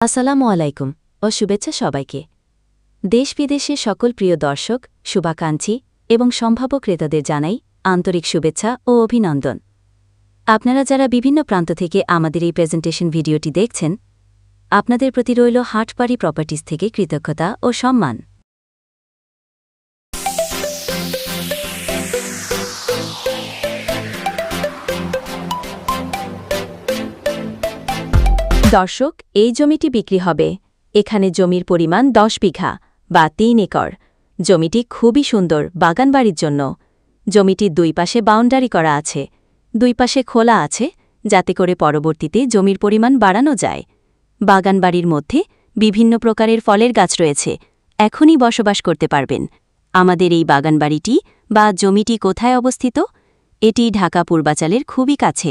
আসসালামু আলাইকুম ও শুভেচ্ছা সবাইকে। দেশ বিদেশে সকল প্রিয় দর্শক, শুভাকাঙ্ক্ষী এবং সম্ভাব্য ক্রেতাদের জানাই আন্তরিক শুভেচ্ছা ও অভিনন্দন। আপনারা যারা বিভিন্ন প্রান্ত থেকে আমাদের এই প্রেজেন্টেশন ভিডিওটি দেখছেন, আপনাদের প্রতি রইল হাটপাড়ি প্রপার্টিজ থেকে কৃতজ্ঞতা ও সম্মান। দর্শক, এই জমিটি বিক্রি হবে। এখানে জমির পরিমাণ দশ বিঘা বা তিন একর। জমিটি খুবই সুন্দর বাগানবাড়ির জন্য। জমিটির দুই পাশে বাউন্ডারি করা আছে। দুই পাশে খোলা আছে, যাতে করে পরবর্তীতে জমির পরিমাণ বাড়ানো যায়। বাগানবাড়ির মধ্যে বিভিন্ন প্রকারের ফলের গাছ রয়েছে। এখনই বসবাস করতে পারবেন। আমাদের এই বাগানবাড়িটি বা জমিটি কোথায় অবস্থিত? এটি ঢাকা পূর্বাচালের খুবই কাছে।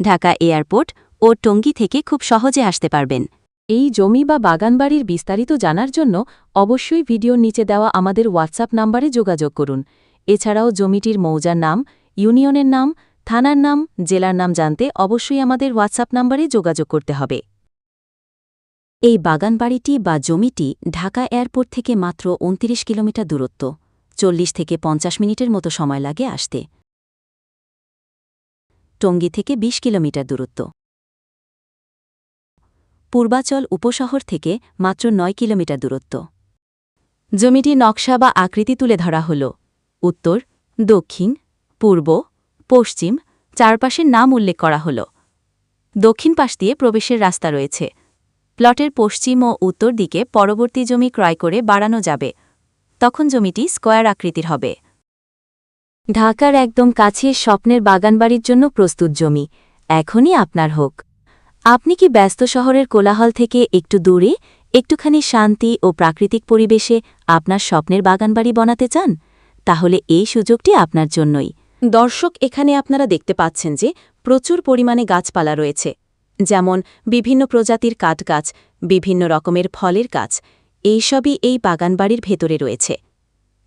ঢাকা এয়ারপোর্ট ও টঙ্গী থেকে খুব সহজে আসতে পারবেন। এই জমি বা বাগানবাড়ির বিস্তারিত জানার জন্য অবশ্যই ভিডিওর নিচে দেওয়া আমাদের হোয়াটসঅ্যাপ নাম্বারে যোগাযোগ করুন। এছাড়াও জমিটির মৌজার নাম, ইউনিয়নের নাম, থানার নাম, জেলার নাম জানতে অবশ্যই আমাদের হোয়াটসঅ্যাপ নাম্বারে যোগাযোগ করতে হবে। এই বাগানবাড়িটি বা জমিটি ঢাকা এয়ারপোর্ট থেকে মাত্র উনত্রিশ কিলোমিটার দূরত্ব, চল্লিশ থেকে পঞ্চাশ মিনিটের মতো সময় লাগে আসতে। টঙ্গী থেকে ২০ কিলোমিটার দূরত্ব। পূর্বাচল উপশহর থেকে মাত্র নয় কিলোমিটার দূরত্ব। জমিটি নকশা বা আকৃতি তুলে ধরা হল। উত্তর, দক্ষিণ, পূর্ব, পশ্চিম চারপাশের নাম উল্লেখ করা হল। দক্ষিণ পাশ দিয়ে প্রবেশের রাস্তা রয়েছে। প্লটের পশ্চিম ও উত্তর দিকে পরবর্তী জমি ক্রয় করে বাড়ানো যাবে। তখন জমিটি স্কোয়ার আকৃতির হবে। ঢাকার একদম কাছে স্বপ্নের বাগানবাড়ির জন্য প্রস্তুত জমি। এখনই আপনার হোক। আপনি কি ব্যস্ত শহরের কোলাহল থেকে একটু দূরে, একটুখানি শান্তি ও প্রাকৃতিক পরিবেশে আপনার স্বপ্নের বাগানবাড়ি বানাতে চান? তাহলে এই সুযোগটি আপনার জন্যই। দর্শক, এখানে আপনারা দেখতে পাচ্ছেন যে প্রচুর পরিমাণে গাছপালা রয়েছে। যেমন বিভিন্ন প্রজাতির কাঠগাছ, বিভিন্ন রকমের ফলের গাছ, এইসবই এই বাগানবাড়ির ভেতরে রয়েছে।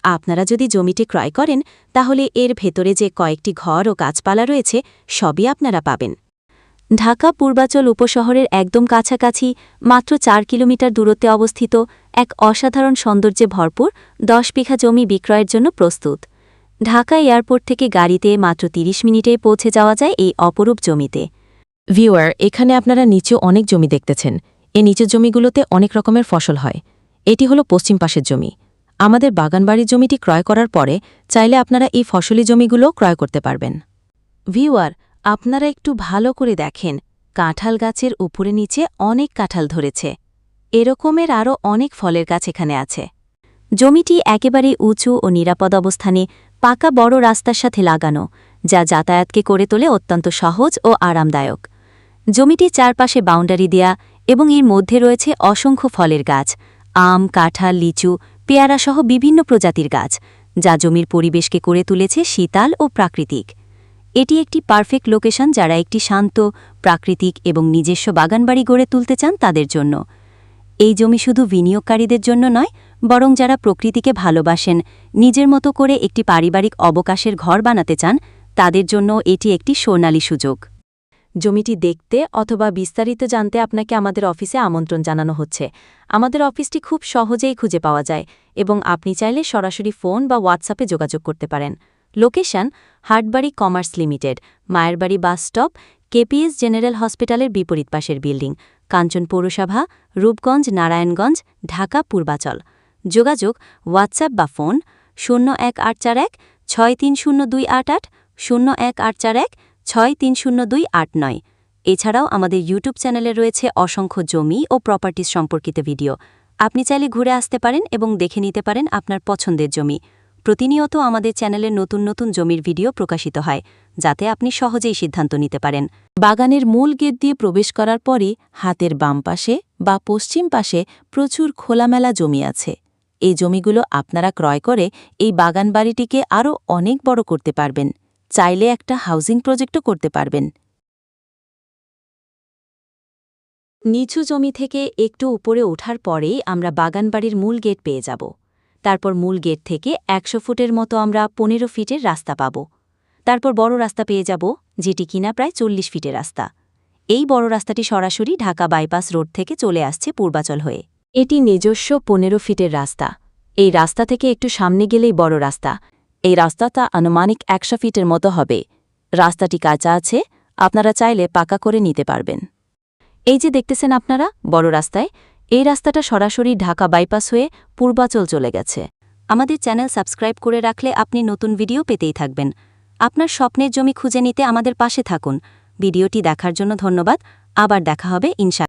আপনারা যদি জমিটি ক্রয় করেন, তাহলে এর ভেতরে যে কয়েকটি ঘর ও গাছপালা রয়েছে, সবই আপনারা পাবেন। ঢাকা পূর্বাচল উপশহরের একদম কাছাকাছি, মাত্র চার কিলোমিটার দূরত্বে অবস্থিত এক অসাধারণ সৌন্দর্যে ভরপুর দশ বিঘা জমি বিক্রয়ের জন্য প্রস্তুত। ঢাকা এয়ারপোর্ট থেকে গাড়িতে মাত্র ৩০ মিনিটে পৌঁছে যাওয়া যায় এই অপরূপ জমিতে। ভিউয়ার, এখানে আপনারা নিচেও অনেক জমি দেখতেছেন। এ নিচের জমিগুলোতে অনেক রকমের ফসল হয়। এটি হলো পশ্চিম পাশের জমি। আমাদের বাগানবাড়ির জমিটি ক্রয় করার পরে চাইলে আপনারা এই ফসলি জমিগুলো ক্রয় করতে পারবেন। ভিউয়ার আপনারা একটু ভালো করে দেখেন, কাঁঠাল গাছের উপরে নিচে অনেক কাঁঠাল ধরেছে। এরকমের আরও অনেক ফলের গাছ এখানে আছে। জমিটি একেবারে উঁচু ও নিরাপদ অবস্থানে পাকা বড় রাস্তার সাথে লাগানো, যা যাতায়াতকে করে তোলে অত্যন্ত সহজ ও আরামদায়ক। জমিটি চারপাশে বাউন্ডারি দেয়া এবং এর মধ্যে রয়েছে অসংখ্য ফলের গাছ, আম, কাঁঠাল, লিচু, পেয়ারাসহ বিভিন্ন প্রজাতির গাছ, যা জমির পরিবেশকে করে তুলেছে শীতাল ও প্রাকৃতিক। এটি একটি পারফেক্ট লোকেশন যারা একটি শান্ত, প্রাকৃতিক এবং নিজস্ব বাগানবাড়ি গড়ে তুলতে চান তাদের জন্য। এই জমি শুধু বিনিয়োগকারীদের জন্য নয়, বরং যারা প্রকৃতিকে ভালোবাসেন, নিজের মতো করে একটি পারিবারিক অবকাশের ঘর বানাতে চান, তাদের জন্য এটি একটি স্বর্ণালী সুযোগ। জমিটি দেখতে অথবা বিস্তারিত জানতে আপনাকে আমাদের অফিসে আমন্ত্রণ জানানো হচ্ছে। আমাদের অফিসটি খুব সহজেই খুঁজে পাওয়া যায় এবং আপনি চাইলে সরাসরি ফোন বা হোয়াটসঅ্যাপে যোগাযোগ করতে পারেন। Location Hatbari commerce limited, Mayerbari bus stop, KPS general হসপিটালের বিপরীত পাশের বিল্ডিং, কাঞ্চন পৌরসভা, রূপগঞ্জ, নারায়ণগঞ্জ, ঢাকা, পূর্বাচল। যোগাযোগ, হোয়াটসঅ্যাপ বা ফোন শূন্য এক আট চার এক ছয় তিন শূন্য দুই আট আট, শূন্য এক আট চার এক ছয় তিন শূন্য দুই আট নয়। এছাড়াও আমাদের ইউটিউব চ্যানেলে রয়েছে অসংখ্য জমি ও প্রপার্টিজ সম্পর্কিত ভিডিও। আপনি চাইলে ঘুরে আসতে পারেন এবং দেখে নিতে পারেন আপনার পছন্দের জমি। প্রতিনিয়ত আমাদের চ্যানেলে নতুন নতুন জমির ভিডিও প্রকাশিত হয়, যাতে আপনি সহজেই সিদ্ধান্ত নিতে পারেন। বাগানের মূল গেট দিয়ে প্রবেশ করার পরই হাতের বাম পাশে বা পশ্চিম পাশে প্রচুর খোলামেলা জমি আছে। এই জমিগুলো আপনারা ক্রয় করে এই বাগান বাড়িটিকে আরও অনেক বড় করতে পারবেন। চাইলে একটা হাউজিং প্রজেক্টও করতে পারবেন। নিচু জমি থেকে একটু উপরে ওঠার পরেই আমরা বাগানবাড়ির মূল গেট পেয়ে যাব। তারপর মূল গেট থেকে একশো ফুটের মতো আমরা পনেরো ফিটের রাস্তা পাব। তারপর বড় রাস্তা পেয়ে যাব, যেটি কিনা প্রায় চল্লিশ ফিটের রাস্তা। এই বড় রাস্তাটি সরাসরি ঢাকা বাইপাস রোড থেকে চলে আসছে পূর্বাচল হয়ে। এটি নিজস্ব পনেরো ফিটের রাস্তা। এই রাস্তা থেকে একটু সামনে গেলেই বড় রাস্তা। এই রাস্তাটা আনুমানিক একশো ফিটের মতো হবে। রাস্তাটি কাঁচা আছে, আপনারা চাইলে পাকা করে নিতে পারবেন। এই যে দেখতেছেন আপনারা, বড় রাস্তায় এই রাস্তাটা সরাসরি ঢাকা বাইপাস হয়ে পূর্বাচল চলে গেছে। আমাদের চ্যানেল সাবস্ক্রাইব করে রাখলে আপনি নতুন ভিডিও পেতেই থাকবেন। আপনার স্বপ্নের জমি খুঁজে নিতে আমাদের পাশে থাকুন। ভিডিওটি দেখার জন্য ধন্যবাদ। আবার দেখা হবে ইনশা